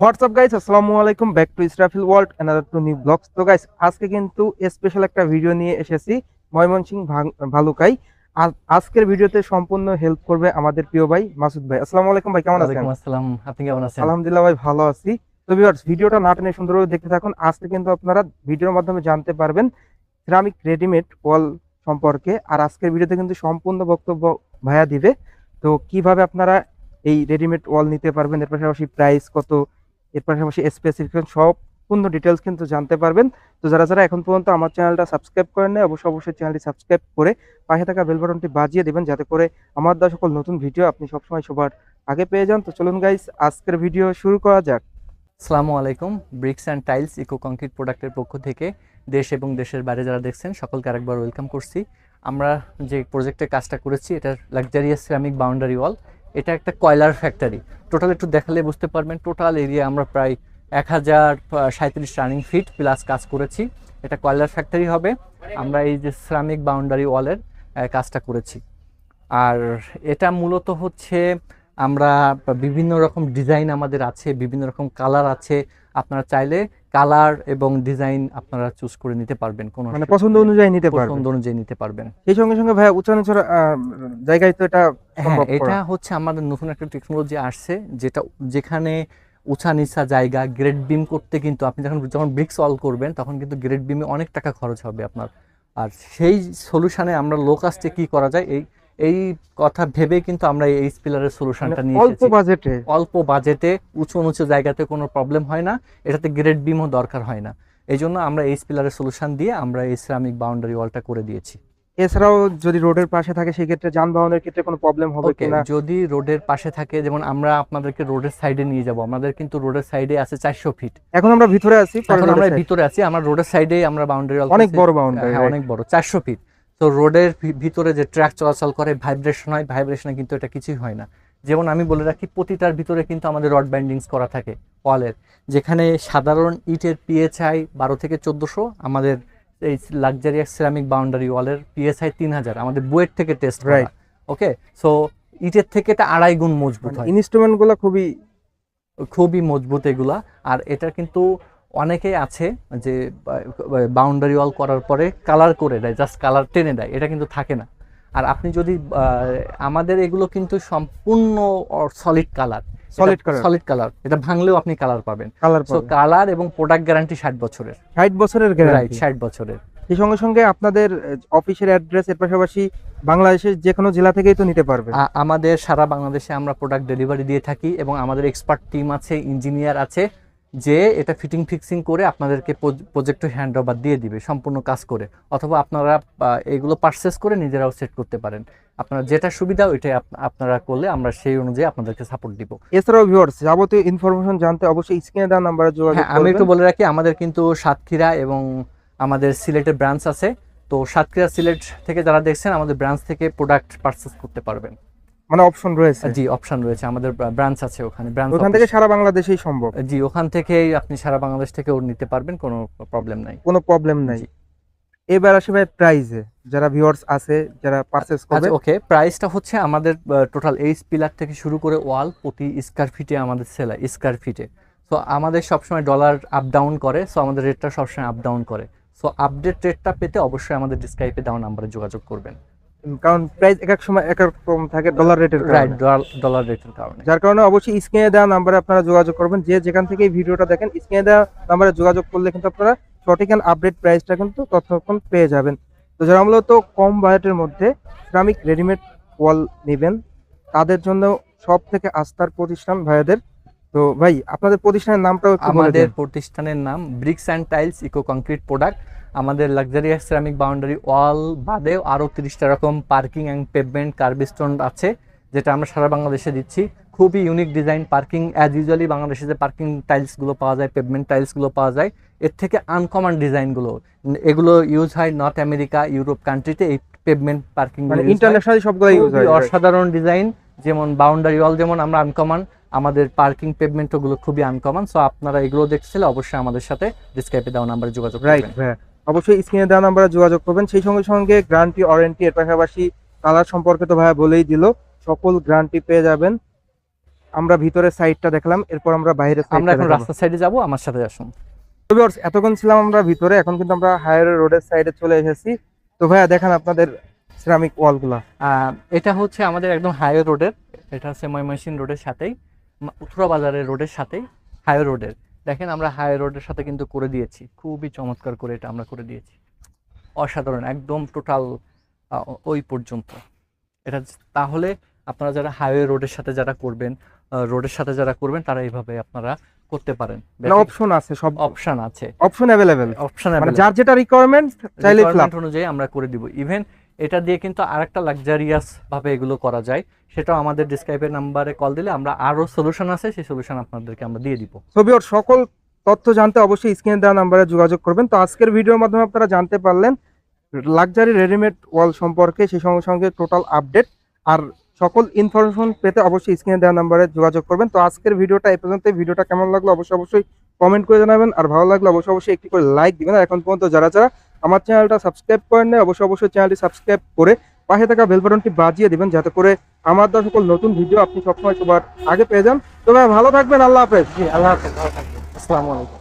WhatsApp guys আসসালামু আলাইকুম back to Israfil world another to new blogs তো guys আজকে কিন্তু স্পেশাল একটা ভিডিও নিয়ে এসেছি ময়মনসিং ভালুকাই। আজকের ভিডিওতে সম্পূর্ণ হেল্প করবে আমাদের প্রিয় ভাই মাসুদ ভাই। আসসালামু আলাইকুম ভাই কেমন আছেন? আসসালাম। আপনি কেমন আছেন? আলহামদুলিল্লাহ ভাই ভালো আছি। তো ভিউয়ার্স ভিডিওটা না টেনে সুন্দরভাবে দেখতে থাকুন। আজকে কিন্তু আপনারা ভিডিওর মাধ্যমে জানতে পারবেন সিরামিক রেডিমেড ওয়াল সম্পর্কে। আর আজকের ভিডিওতে কিন্তু সম্পূর্ণ বক্তব্য ভাইয়া দিবে। তো কীভাবে আপনারা এই রেডিমেড ওয়াল নিতে পারবেন? এর পাশাপাশি প্রাইস কত? এর পাশাপাশি স্পেসিফিকেশন সব পূর্ণ ডিটেলস কিন্তু জানতে পারবেন। তো যারা যারা এখন পর্যন্ত আমার চ্যানেলটা সাবস্ক্রাইব করেন না অবশ্যই অবশ্যই চ্যানেলটি সাবস্ক্রাইব করে পাশে থাকা বেল বাটনটি বাজিয়ে দেবেন, যাতে করে আমার দেওয়া সকল নতুন ভিডিও আপনি সবসময় সবার আগে পেয়ে যান। তো চলুন গাইস আজকের ভিডিও শুরু করা যাক। আসসালামু আলাইকুম। Bricks and tiles eco concrete প্রোডাক্টের পক্ষ থেকে দেশ এবং দেশের বাইরে যারা দেখছেন, সকলকে আরেকবার ওয়েলকাম করছি। আমরা যে প্রজেক্টের কাজটা করেছি এটা লাক্সারিয়াস সিরামিক বাউন্ডারি ওয়াল এটা একটা কয়লার ফ্যাক্টরি টোটাল একটু দেখালে বুঝতে পারবেন টোটাল এরিয়া আমরা প্রায় এক হাজার সাঁত্রিশ রানিং ফিট প্লাস কাজ করেছি। এটা কয়লার ফ্যাক্টরি হবে। আমরা এই যে সিরামিক বাউন্ডারি ওয়ালের কাজটা করেছি। আর এটা মূলত হচ্ছে আমরা বিভিন্ন রকম ডিজাইন আমাদের আছে, বিভিন্ন রকম কালার আছে। আপনারা চাইলে কালার এবং ডিজাইন আপনারা চুজ করে নিতে পারবেন কোনো মানে পছন্দ অনুযায়ী নিতে পারবেন। পছন্দ অনুযায়ী নিতে পারবেন। সেই সঙ্গে সঙ্গে ভাই উচ্চ নিচু জায়গায় তো এটা হ্যাঁ সম্ভব এটা হচ্ছে আমাদের নতুন একটা টেকনোলজি আসছে যেটা যেখানে উঁচা নিচা জায়গা গ্রেড বিম করতে কিন্তু আপনি যখন যখন ব্রিক্স অল করবেন তখন কিন্তু গ্রেড বিমে অনেক টাকা খরচ হবে আপনার। আর সেই সলিউশনে আমরা লো কাস্টে কি করা যায়? এই এই কথা ভেবে কিন্তু আমরা এই পিলারের সলিউশনটা মানে নিয়ে অল্প বাজেটে। অল্প বাজেটে উঁচু নিচু জায়গাতে কোনো প্রবলেম হয় না এটাতে গ্রেড বিমও দরকার হয় না। এই জন্য আমরা এই পিলারের সলিউশন দিয়ে আমরা এই সিরামিক বাউন্ডারি ওয়ালটা করে দিয়েছি। এছাড়াও যদি রোডের পাশে থাকে সেই ক্ষেত্রে যানবাহনের ক্ষেত্রে কোনো প্রবলেম হবে কিনা? যদি রোডের পাশে থাকে যেমন আমরা আপনাদেরকে রোডের সাইডে নিয়ে যাব আমাদের কিন্তু রোডের সাইডে আছে চারশো ফিট এখন আমরা ভিতরে আছি এখন আমরা ভিতরে আছি আমরা রোডের সাইডে আমরা বাউন্ডারি অনেক বড় বাউন্ডারি অনেক বড় চারশো ফিট তো রোডের ভিতরে যে ট্র্যাক চলাচল করে ভাইব্রেশন হয় ভাইব্রেশনে কিন্তু এটা কিছুই হয় না। যেমন আমি বলে রাখি প্রতিটার ভিতরে কিন্তু আমাদের রড বাইন্ডিংস করা থাকে ওয়ালের। যেখানে সাধারণ ইটের পিএচআই বারো থেকে চোদ্দোশো আমাদের এই লাক্সারিয়াস সিরামিক বাউন্ডারি ওয়ালের পিএসআই তিন হাজার আমাদের বুয়েট থেকে টেস্ট Right. ওকে? সো ইটের থেকে এটা আড়াই গুণ মজবুত হয়। ইনস্ট্রুমেন্টগুলো খুবই খুবই মজবুত এগুলা আর এটা কিন্তু অনেকেই আছে যে বাউন্ডারি ওয়াল করার পরে কালার করে দেয় জাস্ট কালার টেনে দেয় এটা কিন্তু থাকে না। আর আপনি যদি আমাদের এগুলো কিন্তু সম্পূর্ণ সলিড কালার। সলিড কালার এটা ভাঙলেও আপনি কালার পাবেন। কালার সো কালার এবং প্রোডাক্ট গ্যারান্টি ষাট বছরের। ষাট বছরের গ্যারান্টি ষাট বছরের। সেই সঙ্গে সঙ্গে আপনাদের অফিসের অ্যাড্রেস এর পাশাপাশি বাংলাদেশের যে কোনো জেলা থেকেই তো নিতে পারবে আমাদের সারা বাংলাদেশে আমরা প্রোডাক্ট ডেলিভারি দিয়ে থাকি এবং আমাদের এক্সপার্ট টিম আছে ইঞ্জিনিয়ার আছে। যে এটা ফিটিং ফিক্সিং করে আপনাদেরকে প্রজেক্ট হ্যান্ড ওভার দিয়ে দিবে সম্পূর্ণ কাজ করে। অথবা আপনারা এগুলো পারচেস করে নিজেরাও সেট করতে পারেন। আপনারা যেটা সুবিধা ওইটাই আপনারা করলে আমরা সেই অনুযায়ী আপনাদেরকে সাপোর্ট দিব। এছাড়াও ভিউয়ার্স যাবতীয় ইনফরমেশন জানতে অবশ্যই স্ক্রিনে দেওয়া নাম্বারে যোগাযোগ হ্যাঁ আমি একটু বলে রাখি আমাদের কিন্তু সাতক্ষীরা এবং আমাদের সিলেটের ব্রাঞ্চ আছে। তো সাতক্ষীরা সিলেট থেকে যারা দেখছেন আমাদের ব্রাঞ্চ থেকে প্রোডাক্ট পারচেস করতে পারবেন। মানে অপশন রয়েছে। জি অপশন রয়েছে। আমাদের ব্রাঞ্চ আছে ওখানে ব্রাঞ্চ ওখান থেকে সারা বাংলাদেশেই সম্ভব। জি ওখান থেকেই আপনি সারা বাংলাদেশ থেকে ওর নিতে পারবেন কোনো প্রবলেম নাই। কোনো প্রবলেম নাই। এবার আসি ভাই প্রাইজে যারা ভিউয়ার্স আছে যারা করবে। আচ্ছা ওকে প্রাইসটা হচ্ছে আমাদের টোটাল এইচ পিলার থেকে শুরু করে ওয়াল প্রতি স্কোয়ার ফিটে আমাদের সেল স্কোয়ার ফিটে সো আমাদের সবসময় ডলার আপ ডাউন করে সো আমাদের রেটটা সবসময় আপ ডাউন করে। সো আপডেট রেটটা পেতে অবশ্যই আমাদের ডিসক্রাইবে দেওয়া নাম্বারে যোগাযোগ করবেন। কারণ প্রাইস এক এক সময় এক এক রকম থাকে ডলার রেটের রাইট ডলার রেটের কারণে। যার কারণে অবশ্যই স্ক্রিনে দেওয়া নাম্বারে আপনারা যোগাযোগ করবেন। যে যেখান থেকে এই ভিডিওটা দেখেন স্ক্রিনে দেওয়া নাম্বারে যোগাযোগ করলে কিন্তু আপনারা সঠিক আপডেট প্রাইসটা কিন্তু ততক্ষণ পেয়ে যাবেন। তো যারা মূলত কম বাজেটের মধ্যে শ্রমিক রেডিমেড ওয়াল নেবেন তাদের জন্য সব থেকে আস্থার প্রতিষ্ঠান ভাইয়াদের। তো ভাই আপনাদের প্রতিষ্ঠানের নামটাও একটু আমাদের প্রতিষ্ঠানের নাম bricks and tiles eco concrete product আমাদের লাক্সারিয়াস সিরামিক বাউন্ডারি ওয়াল বাদেও আরও তিরিশটা রকম পার্কিং অ্যান্ড পেভমেন্ট কার্বিস্টোন আছে যেটা আমরা সারা বাংলাদেশে দিচ্ছি। খুবই unique design parking as usually বাংলাদেশে যে পার্কিং টাইলসগুলো পাওয়া যায় পেভমেন্ট টাইলসগুলো পাওয়া যায় এর থেকে আনকমন ডিজাইনগুলো এগুলো ইউজ হয় নর্থ আমেরিকা ইউরোপ কান্ট্রিতে এই পেভমেন্ট পার্কিং ইন্টারন্যাশনাল সবগুলো ইউজ হয়। অসাধারণ ডিজাইন যেমন বাউন্ডারি ওয়াল যেমন আমরা আনকমন আমাদের পার্কিং পেভমেন্ট ওগুলো খুবই আনকমন সো আপনারা এগুলো দেখছিলে অবশ্যই আমাদের সাথে ডিসক্রাইবে দেওয়া নাম্বারে যোগাযোগ রাইট ভাইয়া অবশ্যই স্ক্রিনে দেওয়া নাম্বারে যোগাযোগ করবেন। সেই সঙ্গে সঙ্গে গ্রান্টি ওয়ারেন্টি এর পাশাপাশি কালার সম্পর্কে তো ভাইয়া বলেই দিল সকল গ্রান্টি পেয়ে যাবেন। আমরা ভিতরের সাইডটা দেখলাম এরপর আমরা বাইরের আমরা এখন রাস্তার সাইডে যাব আমার সাথে আসুন। viewers, এতক্ষণ ছিলাম আমরা ভিতরে এখন কিন্তু আমরা হায়ার রোডের সাইডে চলে এসেছি। তো ভাইয়া দেখেন আপনাদের সিরামিক ওয়ালগুলা আহ, এটা হচ্ছে আমাদের একদম হাইওয়ে রোডের এটা হচ্ছে ময়মনসিং রোডের সাথেই উত্তরা বাজারের রোডের সাথেই হাইওয়ে রোডের দেখেন আমরা হাইওয়ে রোডের সাথে কিন্তু করে দিয়েছি। খুবই চমৎকার করে এটা আমরা করে দিয়েছি। অসাধারণ একদম টোটাল ওই পর্যন্ত। এটা তাহলে আপনারা যারা হাইওয়ে রোডের সাথে যারা করবেন রোডের সাথে যারা করবেন তারা এইভাবে আপনারা করতে পারেন। মানে অপশন আছে সব। অপশন আছে। অপশন অ্যাভেলেবেল অপশন মানে যার যেটা রিকোয়ারমেন্ট চাইলে রিকোয়ারমেন্ট অনুযায়ী আমরা করে দিব। ইভেন এটা দিয়ে কিন্তু আরেকটা লাক্সারিয়াস ভাবে এগুলো করা যায়। সেটাও আমাদের ডিসক্রাইবের নাম্বারে কল দিলে আমরা আরও সলিউশন আছে, সেই সলিউশন আপনাদেরকে আমরা দিয়ে দিব। ছবি সকল তথ্য জানতে অবশ্যই স্ক্রিনে দেওয়া নাম্বারে যোগাযোগ করবেন। তো আজকের ভিডিওর মাধ্যমে আপনারা জানতে পারলেন লাক্সারি রেডিমেড ওয়াল সম্পর্কে, সেই সঙ্গে সঙ্গে টোটাল আপডেট আর সকল ইনফরমেশন পেতে অবশ্যই স্ক্রিনে দেওয়া নাম্বারে যোগাযোগ করবেন। তো আজকের ভিডিওটা এই পর্যন্ত ভিডিওটা কেমন লাগল অবশ্যই অবশ্যই কমেন্ট করে জানাবেন। আর ভালো লাগলে অবশ্যই অবশ্যই একটি করে লাইক দিবেন। আর এখন পর্যন্ত যারা যারা আমার চ্যানেলটা সাবস্ক্রাইব করেন নাই অবশ্যই অবশ্যই চ্যানেলটি সাবস্ক্রাইব করে পাশে থাকা বেল বাটনটি বাজিয়ে দিবেন যাতে করে আমার দেওয়া সকল নতুন ভিডিও আপনি সবসময় সবার আগে পেয়ে যান। তবে ভালো থাকবেন, আল্লাহ হাফেজ। জি, আল্লাহ হাফেজ, ভালো থাকবেন। আসসালামু আলাইকুম।